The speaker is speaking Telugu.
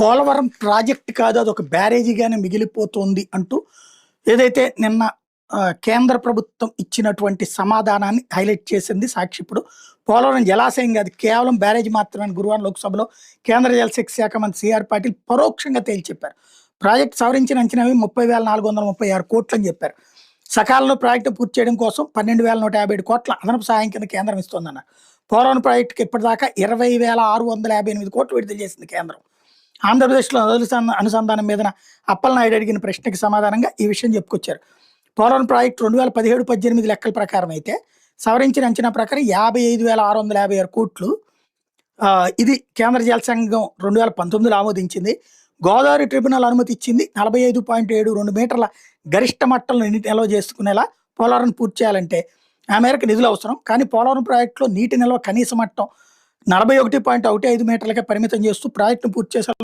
పోలవరం ప్రాజెక్ట్ కాదు అది ఒక బ్యారేజీగానే మిగిలిపోతుంది అంటూ ఏదైతే నిన్న కేంద్ర ప్రభుత్వం ఇచ్చినటువంటి సమాధానాన్ని హైలైట్ చేసింది సాక్షి ఇప్పుడు పోలవరం జలాశయం కాదు కేవలం బ్యారేజ్ మాత్రమే గురువారం లోక్సభలో కేంద్ర జలశక్తి శాఖ మంత్రి సిఆర్ పాటిల్ పరోక్షంగా తేల్చెప్పారు. ప్రాజెక్ట్ సవరించిన అంచనావి ముప్పై వేల నాలుగు వందల ముప్పై ఆరు కోట్లు అని చెప్పారు. సకాలంలో ప్రాజెక్టు పూర్తి చేయడం కోసం పన్నెండు వేల నూట యాభై ఏడు కోట్ల అదనపు సహాయం కింద కేంద్రం ఇస్తోందన్నారు. పోలవరం ప్రాజెక్టుకి ఇప్పటిదాకా ఇరవై వేల ఆరు వందల యాభై ఎనిమిది కోట్లు విడుదల చేసింది కేంద్రం. ఆంధ్రప్రదేశ్లో నదుల అనుసంధానం మీద అప్పలనాయుడు అడిగిన ప్రశ్నకి సమాధానంగా ఈ విషయం చెప్పుకొచ్చారు. పోలవరం ప్రాజెక్టు రెండు వేల పదిహేడు పద్దెనిమిది లెక్కల ప్రకారం అయితే సవరించిన అంచనా ప్రకారం యాభై ఐదు వేల ఆరు వందల యాభై ఆరు కోట్లు ఇది కేంద్ర జల సంఘం రెండు వేల పంతొమ్మిదిలో ఆమోదించింది. గోదావరి ట్రిబ్యునల్ అనుమతి ఇచ్చింది నలభై ఐదు పాయింట్ ఏడు రెండు మీటర్ల గరిష్ట మట్టలను నీటి నిల్వ చేసుకునేలా పోలవరం పూర్తి చేయాలంటే ఆ మేరకు నిధులు అవసరం. కానీ పోలవరం ప్రాజెక్టులో నీటి నిల్వ కనీస మట్టం నలభై ఒకటి పాయింట్ ఒకటి ఐదు మీటర్లకే పరిమితం చేస్తూ ప్రాజెక్టును పూర్తి చేసే